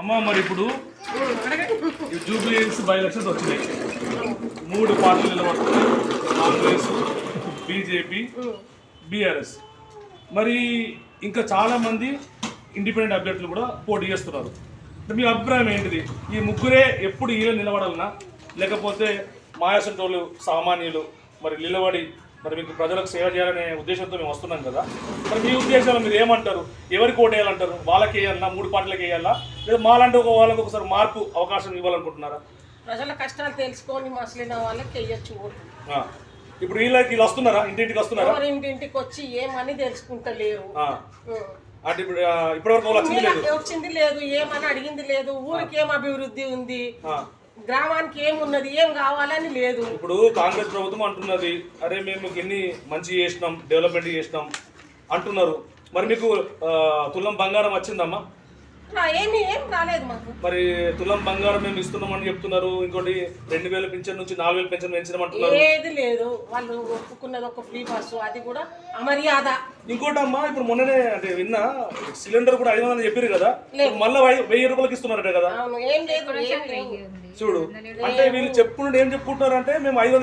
అమ్మ మరి ఇప్పుడు జూబ్లీస్ బై ఎలక్షన్స్ వచ్చినాయి. మూడు పార్టీలు నిలబడుతున్నాయి. Congress BJP BRS. మరి ఇంకా చాలా మంది ఇండిపెండెంట్ అభ్యర్థులు కూడా పోటీ చేస్తున్నారు. మీ అభిప్రాయం ఏంటిది? ఈ ముగ్గురే ఎప్పుడు ఈలో నిలబడాలన్నా లేకపోతే మాయాసంటోళ్ళు సామాన్యులు మరి నిలబడి మరి మీకు ప్రజలకు సేవ చేయాలనే ఉద్దేశంతో మేము వస్తున్నాం కదా. మరి మీ ఉద్దేశంలో మీరు ఏమంటారు? ఎవరికి ఓటు వేయాలంటారు? వాళ్ళకి వేయాలన్నా మూడు పార్టీలకు వేయాలా? లేదా మాలాంటి ఒక వాళ్ళకి ఒకసారి మార్పు అవకాశం ఇవ్వాలనుకుంటున్నారా? ప్రజల కష్టాలు తెలుసుకొని మసలిన వాళ్ళకి ఓటు. ఆ. ఇప్పుడు వీళ్ళకి వీళ్ళు వస్తున్నారా? ఇంటింటికి వస్తున్నారా? ఇంటింటికి వచ్చి ఏమని తెలుసుకుంటలేరు. అంటే ఇప్పుడు ఇప్పటివరకు వచ్చింది లేదు? ఏమని అడిగింది లేదు? ఊరికి ఏం అభివృద్ధి ఉంది. గ్రామానికి ఏమున్నది ఏం కావాలని లేదు. ఇప్పుడు కాంగ్రెస్ ప్రభుత్వం అంటున్నది అరే మేము ఎన్ని మంచి చేసినాం డెవలప్మెంట్ చేసినాం అంటున్నారు. మరి మీకు తులం బంగారం వచ్చిందమ్మా? నా ఏమి ఏం రాలేదు మాకు. మరి తులం బంగారం మేము ఇస్తున్నామని చెప్తున్నారు ఇంకోటి రెండు వేల పింఛన్ నుంచి నాలుగు వేల పింఛన్ పెంచినామంటున్నారు. ఏది లేదు వాళ్ళు ఒప్పుకున్నది ఒక ఫ్రీ బస్సు అది కూడా అమర్యాద. ఇంకోటి అమ్మా ఇప్పుడు మొన్ననే అంటే విన్నా సిలిండర్ కూడా ఐదు వందలు చెప్పారు కదా మళ్ళీ వెయ్యి రూపాయలకి ఇస్తున్నారట కదా. ఏం లేదు చూడు. అంటే వీళ్ళు చెప్పుకుంటే ఏం చెప్పుకుంటున్నారు అంటే మేము ఐదు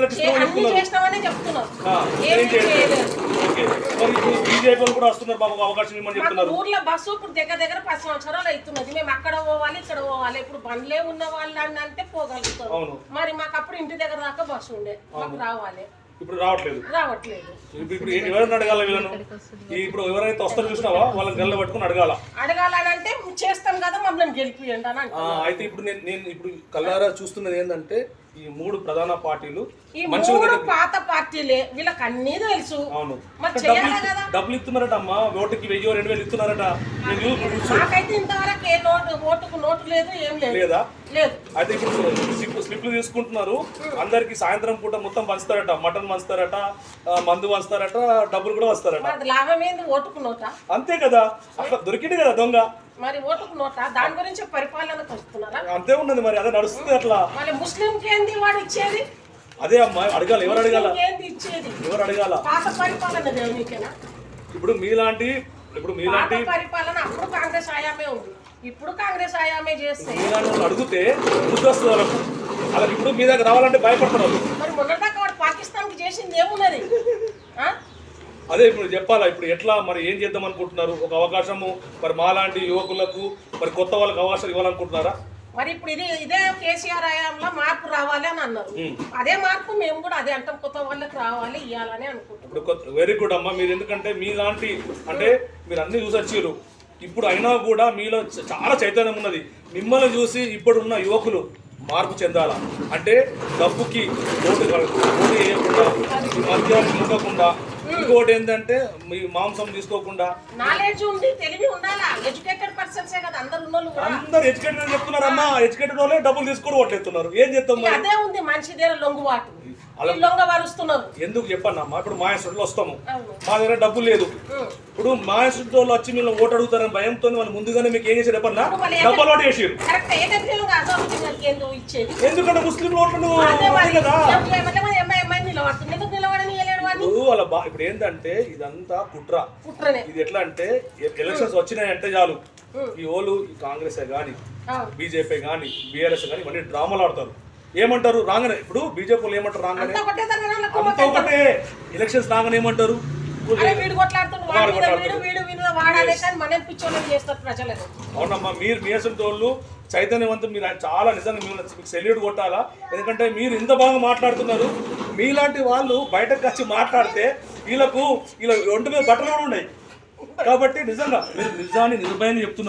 ఇప్పుడు బీజేపీ కూడా వస్తున్నారు బాబు అవకాశం ఇవ్వమని చెప్తున్నారు. ఊర్లో బస్సు ఇప్పుడు దగ్గర దగ్గర పది సంవత్సరాలు అవుతున్నది. మేము అక్కడ పోవాలి ఇక్కడ పోవాలి. ఇప్పుడు బండ్లే ఉన్న వాళ్ళు అని అంటే పోగలుగుతారు మరి మాకు అప్పుడు ఇంటి దగ్గర దాకా బస్సు ఉండే. మాకు రావాలి. ఇప్పుడు రావట్లేదు. రావట్లేదు. ఇప్పుడు ఎవరైనా అడగాల వీళ్ళను? ఇప్పుడు ఎవరైతే వస్తారో చూసినావా? వాళ్ళని గల్ల పట్టుకుని అడగాల? అడగాలని అంటే చేస్తాం కదా మమ్మల్ని గెలిపియండి అని అయితే ఇప్పుడు నేను నేను ఇప్పుడు కల్లారా చూస్తున్నది ఏంటంటే ఈ మూడు ప్రధాన పార్టీలు మూడు పాత పార్టీలే వీళ్ళకి అన్నీ తెలుసు. అవును. మరి డబ్బులు ఇస్తున్నారట అమ్మా ఓటుకి వెయ్యో రెండు వేలు ఇస్తున్నారట. మాకైతే ఇంతవరకు ఏ లేదు ఏం లేదు. లేదా? లేదు. అయితే ఇప్పుడు స్లిప్ స్లిప్లు తీసుకుంటున్నారు. అందరికి సాయంత్రం పూట మొత్తం పంచుతారట. మటన్ పంచుతారట మందు పంచుతారట డబ్బులు కూడా వస్తారట మరి లాభం ఏంది? ఓటుకు నోటా? అంతే కదా. అట్లా దొరికింది కదా దొంగ. మరి ఓటుకు నోటా? దాని గురించి పరిపాలనకు వస్తున్నారా అంతే ఉన్నది మరి. అదే నడుస్తుంది అట్లా. మళ్ళీ ముస్లింకి ఏంది వాడు ఇచ్చేది? అదే అమ్మా అడగాలి. ఎవరు అడగాల? ఏంది ఇచ్చేది? ఎవరు అడగాల? పాత పరిపాలన దేవునికేనా? ఇప్పుడు మీలాంటి ఇప్పుడు పాత మీలాంటి పరిపాలన అప్పుడు కాంగ్రెస్ హయామే ఉంది. ఇప్పుడు కాంగ్రెస్ హయామే చేస్తే. అడిగితే ముద్దొస్తుంది వాళ్ళకు వాళ్ళకి ఇప్పుడు మీ దగ్గర రావాలంటే భయపడుతున్నారు మరి మొన్నదాకా వాడు పాకిస్తాన్కి చేసింది ఏమున్నది? అదే ఇప్పుడు చెప్పాలా ఇప్పుడు ఎట్లా మరి ఏం చేద్దాం అనుకుంటున్నారు? ఒక అవకాశము మరి మాలాంటి యువకులకు మరి కొత్త వాళ్ళకి అవకాశాలు ఇవ్వాలనుకుంటున్నారా? మరి ఇప్పుడు ఇది ఇదే కేసీఆర్ హయాంలో మార్పు రావాలి అని అన్నారు. అదే మార్పు మేము కూడా అదే అంటాం కొత్త వాళ్ళకి రావాలి ఇవ్వాలని అనుకుంటున్నాం. ఇప్పుడు వెరీ గుడ్ అమ్మా మీరు ఎందుకంటే మీలాంటి అంటే మీరు అన్ని చూసి వచ్చారు. ఇప్పుడు అయినా కూడా మీలో చ- చాలా చైతన్యం ఉన్నది. మిమ్మల్ని చూసి ఇప్పుడున్న యువకులు మార్పు చెందాల? అంటే డబ్బుకి ఓటు ఓటు వేయకుండా మద్యాన్ని ముక్కకుండా ఇంకోటి ఏంటంటే మీ మాంసం తీసుకోకుండా నాలెడ్జ్ ఉండి తెలివి ఉండాలా ఎడ్యుకేటెడ్ పర్సన్సే కదా అందరు ఉన్నోళ్ళు కూడా అందరు ఎడ్యుకేటెడ్ అని చెప్తున్నారమ్మా ఎడ్యుకేటెడ్ వాళ్ళే డబ్బులు తీసుకొని ఓట్లేస్తున్నారు ఏం చేస్తాం మరి అదే ఉంది మనిషి దగ్గర లొంగుబాటు లొంగ వరుస్తున్నారు ఎందుకు చెప్పన్నమ్మా ఇప్పుడు మా ఇన్స్టిట్యూట్లో వస్తాము మా దగ్గర డబ్బులు లేదు. ఇప్పుడు మా ఇన్స్టిట్యూట్ వాళ్ళు వచ్చి మీరు ఓటు అడుగుతారని భయంతో వాళ్ళు ముందుగానే మీకు ఏం చేశారు చెప్పన్నా డబ్బులు ఓటు చేసారు ఇచ్చేది ఎందుకంటే ముస్లిం ఓట్లు ఉంది కదా వాళ్ళ బా ఇప్పుడు ఏంటంటే ఇదంతా కుట్ర. కుట్రనే. ఇది ఎట్లా అంటే ఎలక్షన్స్ వచ్చినాయి అంటే చాలు. ఈ ఓలు ఈ కాంగ్రెస్ కానీ బీజేపీ కానీ బీఆర్ఎస్ కానీ ఇవన్నీ డ్రామాలు ఆడతారు. ఏమంటారు? రాగానే. ఇప్పుడు బీజేపీ వాళ్ళు ఏమంటారు? రాగానే. అంతా ఒకటే ఎలక్షన్స్ రాగానే ఏమంటారు? అవునమ్మా మీరు మీ అసలు వాళ్ళు చైతన్యవంతం మీరు చాలా నిజంగా మీరు మీకు సెల్యూట్ కొట్టాలా? ఎందుకంటే మీరు ఇంత బాగా మాట్లాడుతున్నారు. మీలాంటి వాళ్ళు బయటకు వచ్చి మాట్లాడితే వీళ్ళకు వీళ్ళ ఒంటి మీద బట్టలు కూడా ఉన్నాయి. కాబట్టి నిజంగా మీరు నిజాన్ని నిర్భయాన్ని చెప్తున్నారు.